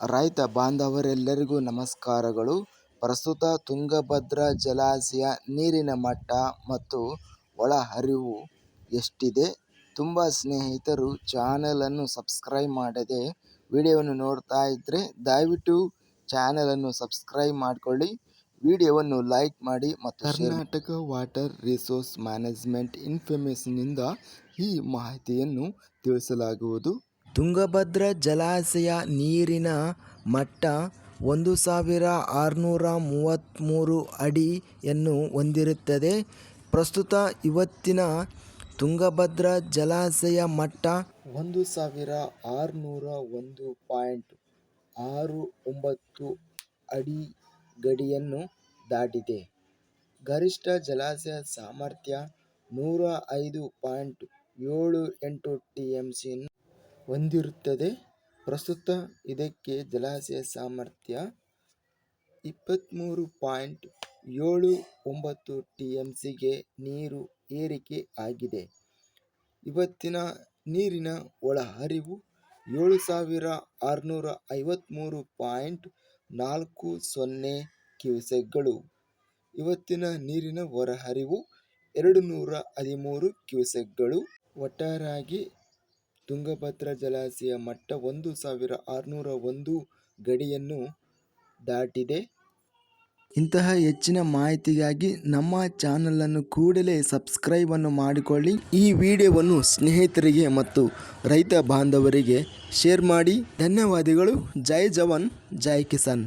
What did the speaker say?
ರೈತ ಬಾಂಧವರೆಲ್ಲರಿಗೂ ನಮಸ್ಕಾರಗಳು. ಪ್ರಸ್ತುತ ತುಂಗಭದ್ರಾ ಜಲಾಶಯ ನೀರಿನ ಮಟ್ಟ ಮತ್ತು ಒಳಹರಿವು ಎಷ್ಟಿದೆ? ತುಂಬ ಸ್ನೇಹಿತರು ಚಾನಲನ್ನು ಸಬ್ಸ್ಕ್ರೈಬ್ ಮಾಡದೆ ವಿಡಿಯೋವನ್ನು ನೋಡ್ತಾ ಇದ್ದರೆ ದಯವಿಟ್ಟು ಚಾನಲನ್ನು ಸಬ್ಸ್ಕ್ರೈಬ್ ಮಾಡಿಕೊಳ್ಳಿ. ವಿಡಿಯೋವನ್ನು ಲೈಕ್ ಮಾಡಿ ಮತ್ತು ಕರ್ನಾಟಕ ವಾಟರ್ ರಿಸೋರ್ಸ್ ಮ್ಯಾನೇಜ್ಮೆಂಟ್ ಇನ್ಫಾರ್ಮೇಷನ್ನಿಂದ ಈ ಮಾಹಿತಿಯನ್ನು ತಿಳಿಸಲಾಗುವುದು. ತುಂಗಭದ್ರಾ ಜಲಾಶಯ ನೀರಿನ ಮಟ್ಟ ಒಂದು ಸಾವಿರ ಆರುನೂರ ಮೂವತ್ತ್ಮೂರು ಅಡಿಯನ್ನು ಹೊಂದಿರುತ್ತದೆ. ಪ್ರಸ್ತುತ ಇವತ್ತಿನ ತುಂಗಭದ್ರಾ ಜಲಾಶಯ ಮಟ್ಟ ಒಂದು ಸಾವಿರ ಆರುನೂರ ಒಂದು ಪಾಯಿಂಟ್ ಆರು ಒಂಬತ್ತು ಅಡಿ ಗಡಿಯನ್ನು ದಾಟಿದೆ. ಗರಿಷ್ಠ ಜಲಾಶಯ ಸಾಮರ್ಥ್ಯ ನೂರ ಐದು ಪಾಯಿಂಟ್ ಏಳು ಎಂಟು ಟಿ ಎಂ ಸಿಯನ್ನು ಹೊಂದಿರುತ್ತದೆ. ಪ್ರಸ್ತುತ ಇದಕ್ಕೆ ಜಲಾಶಯ ಸಾಮರ್ಥ್ಯ ಇಪ್ಪತ್ತ್ಮೂರು ಪಾಯಿಂಟ್ ಏಳು ಒಂಬತ್ತು ಟಿ ಎಂ ಸಿಗೆ ನೀರು ಏರಿಕೆ ಆಗಿದೆ. ಇವತ್ತಿನ ನೀರಿನ ಒಳಹರಿವು ಏಳು ಸಾವಿರ ಆರುನೂರ ಐವತ್ತ್ಮೂರು ಪಾಯಿಂಟ್ ನಾಲ್ಕು ಸೊನ್ನೆ ಕ್ಯೂಸೆಕ್ಗಳು. ಇವತ್ತಿನ ನೀರಿನ ಹೊರಹರಿವು ಎರಡು ನೂರ ಹದಿಮೂರು ಕ್ಯೂಸೆಕ್ಗಳು. ಒಟ್ಟಾರೆಯಾಗಿ ತುಂಗಭದ್ರಾ ಜಲಾಶಯ ಮಟ್ಟ ಒಂದು ಸಾವಿರ ಆರುನೂರ ಒಂದು ಗಡಿಯನ್ನು ದಾಟಿದೆ. ಇಂತಹ ಹೆಚ್ಚಿನ ಮಾಹಿತಿಗಾಗಿ ನಮ್ಮ ಚಾನಲನ್ನು ಕೂಡಲೇ ಸಬ್ಸ್ಕ್ರೈಬನ್ನು ಮಾಡಿಕೊಳ್ಳಿ. ಈ ವಿಡಿಯೋವನ್ನು ಸ್ನೇಹಿತರಿಗೆ ಮತ್ತು ರೈತ ಬಾಂಧವರಿಗೆ ಶೇರ್ ಮಾಡಿ. ಧನ್ಯವಾದಗಳು. ಜೈ ಜವಾನ್, ಜೈ ಕಿಸಾನ್.